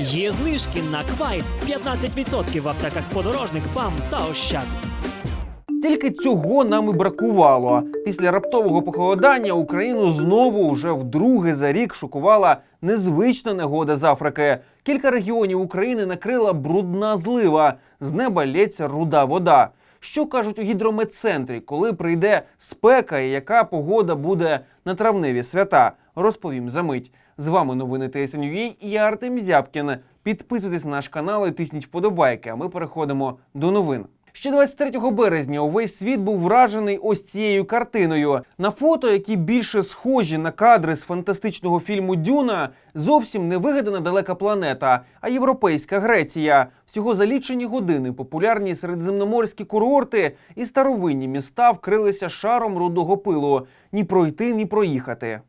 Є знижки на квайт 15% в аптеках подорожник, ПАМ та Ощад. Тільки цього нам і бракувало. Після раптового похолодання Україну знову вже вдруге за рік шокувала незвична негода з Африки. Кілька регіонів України накрила брудна злива. З неба лється руда вода. Що кажуть у гідрометцентрі, коли прийде спека і яка погода буде на травневі свята? Розповім за мить. З вами новини ТСНЮА і я Артем Зябкін. Підписуйтесь на наш канал і тисніть вподобайки. А ми переходимо до новин. Ще 23 березня увесь світ був вражений ось цією картиною. На фото, які більше схожі на кадри з фантастичного фільму Дюна, зовсім не вигадана далека планета, а європейська Греція. Всього за лічені години популярні середземноморські курорти і старовинні міста вкрилися шаром рудого пилу. Ні пройти, ні проїхати.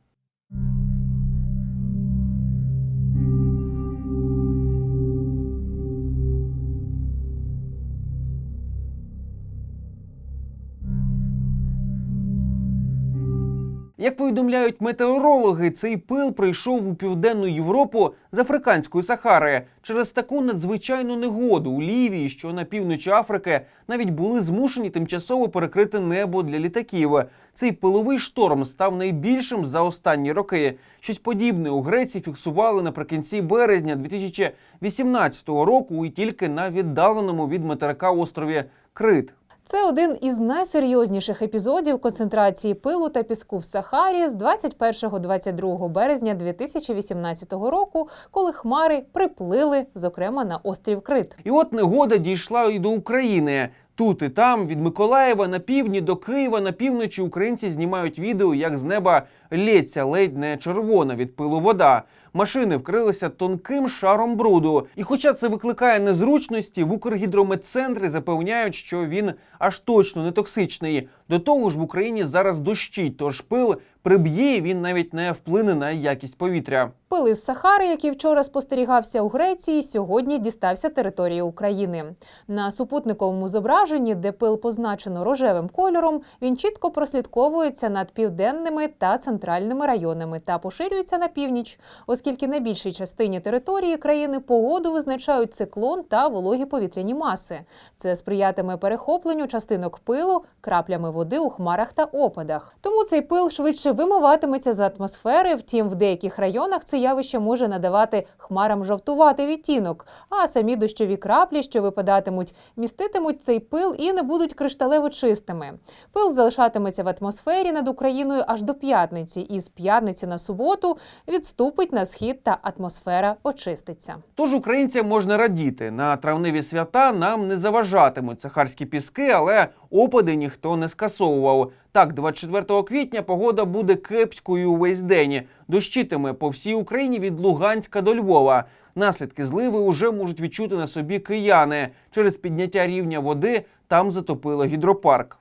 Як повідомляють метеорологи, цей пил прийшов у південну Європу з африканської Сахари. Через таку надзвичайну негоду у Лівії, що на півночі Африки, навіть були змушені тимчасово перекрити небо для літаків. Цей пиловий шторм став найбільшим за останні роки. Щось подібне у Греції фіксували наприкінці березня 2018 року і тільки на віддаленому від материка острові Крит. Це один із найсерйозніших епізодів концентрації пилу та піску в Сахарі з 21-22 березня 2018 року, коли хмари приплили, зокрема на острів Крит. І от негода дійшла і до України. Тут і там, від Миколаєва на півдні до Києва на півночі українці знімають відео, як з неба лється ледь не червона від пилу вода. Машини вкрилися тонким шаром бруду. І хоча це викликає незручності, в Укргідрометцентрі запевняють, що він аж точно не токсичний. До того ж, в Україні зараз дощить, тож пил приб'є, він навіть не вплине на якість повітря. Пил із Сахари, який вчора спостерігався у Греції, сьогодні дістався території України. На супутниковому зображенні, де пил позначено рожевим кольором, він чітко прослідковується над південними та центральними районами та поширюється на північ, оскільки на більшій частині території країни погоду визначають циклон та вологі повітряні маси. Це сприятиме перехопленню частинок пилу краплями води у хмарах та опадах. Тому цей пил швидше вимиватиметься з атмосфери. Втім, в деяких районах це явище може надавати хмарам жовтуватий відтінок, а самі дощові краплі, що випадатимуть, міститимуть цей пил і не будуть кришталево чистими. Пил залишатиметься в атмосфері над Україною аж до п'ятниці, і з п'ятниці на суботу відступить на схід та атмосфера очиститься. Тож українцям можна радіти. На травневі свята нам не заважатимуть сахарські піски, але опади ніхто не скасовував. Так, 24 квітня погода буде кепською увесь день. Дощитиме по всій Україні від Луганська до Львова. Наслідки зливи уже можуть відчути на собі кияни. Через підняття рівня води там затопило гідропарк.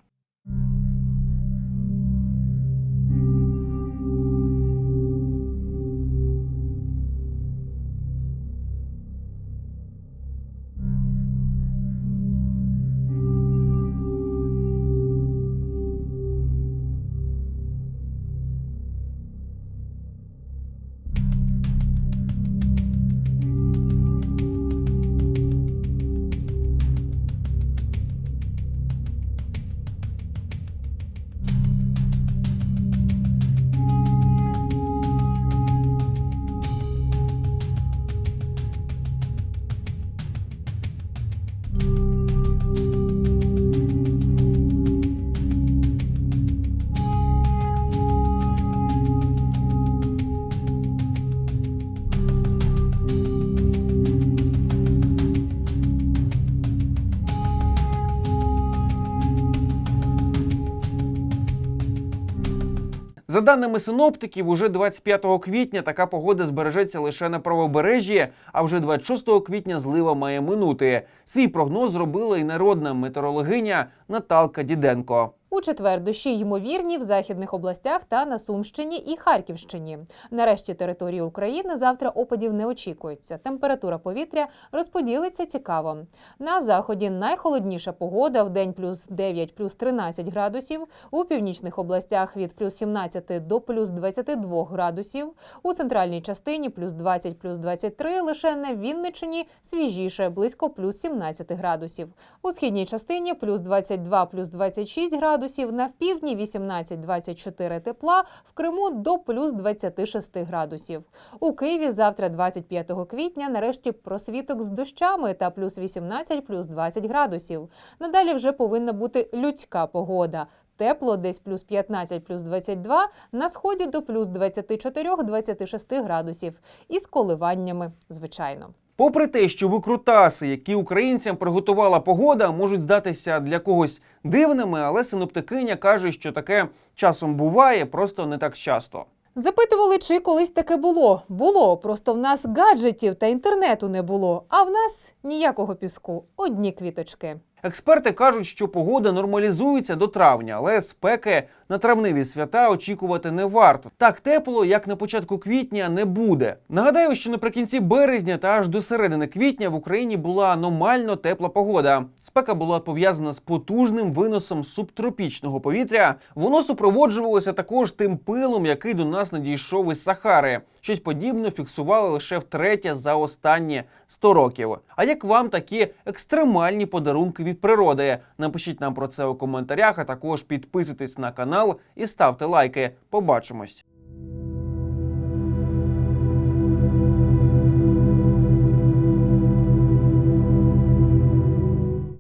За даними синоптиків, уже 25 квітня така погода збережеться лише на правобережжі, а вже 26 квітня злива має минути. Свій прогноз зробила і народна метеорологиня Наталка Діденко. У четвер дощі ймовірні в західних областях та на Сумщині і Харківщині. Нарешті території України завтра опадів не очікується. Температура повітря розподілиться цікаво. На заході найхолодніша погода в день плюс 9, плюс 13 градусів. У північних областях від плюс 17 до плюс 22 градусів. У центральній частині плюс 20, плюс 23, лише на Вінниччині свіжіше, близько плюс 17 градусів. У східній частині плюс 22, плюс 26 градусів, на півдні 18-24 тепла, в Криму до плюс 26 градусів. У Києві завтра, 25 квітня, нарешті просвіток з дощами та плюс 18, плюс 20 градусів. Надалі вже повинна бути людська погода. Тепло десь плюс 15, плюс 22, на сході до плюс 24-26 градусів. Із коливаннями, звичайно. Попри те, що викрутаси, які українцям приготувала погода, можуть здатися для когось дивними, але синоптикиня каже, що таке часом буває, просто не так часто. Запитували, чи колись таке було. Було, просто в нас гаджетів та інтернету не було, а в нас ніякого піску, одні квіточки. Експерти кажуть, що погода нормалізується до травня, але спеки на травневі свята очікувати не варто. Так тепло, як на початку квітня, не буде. Нагадаю, що наприкінці березня та аж до середини квітня в Україні була аномально тепла погода. Спека була пов'язана з потужним виносом субтропічного повітря. Воно супроводжувалося також тим пилом, який до нас надійшов із Сахари. Щось подібне фіксували лише втретє за останні 100 років. А як вам такі екстремальні подарунки від природи? Напишіть нам про це у коментарях, а також підписуйтесь на канал і ставте лайки. Побачимось.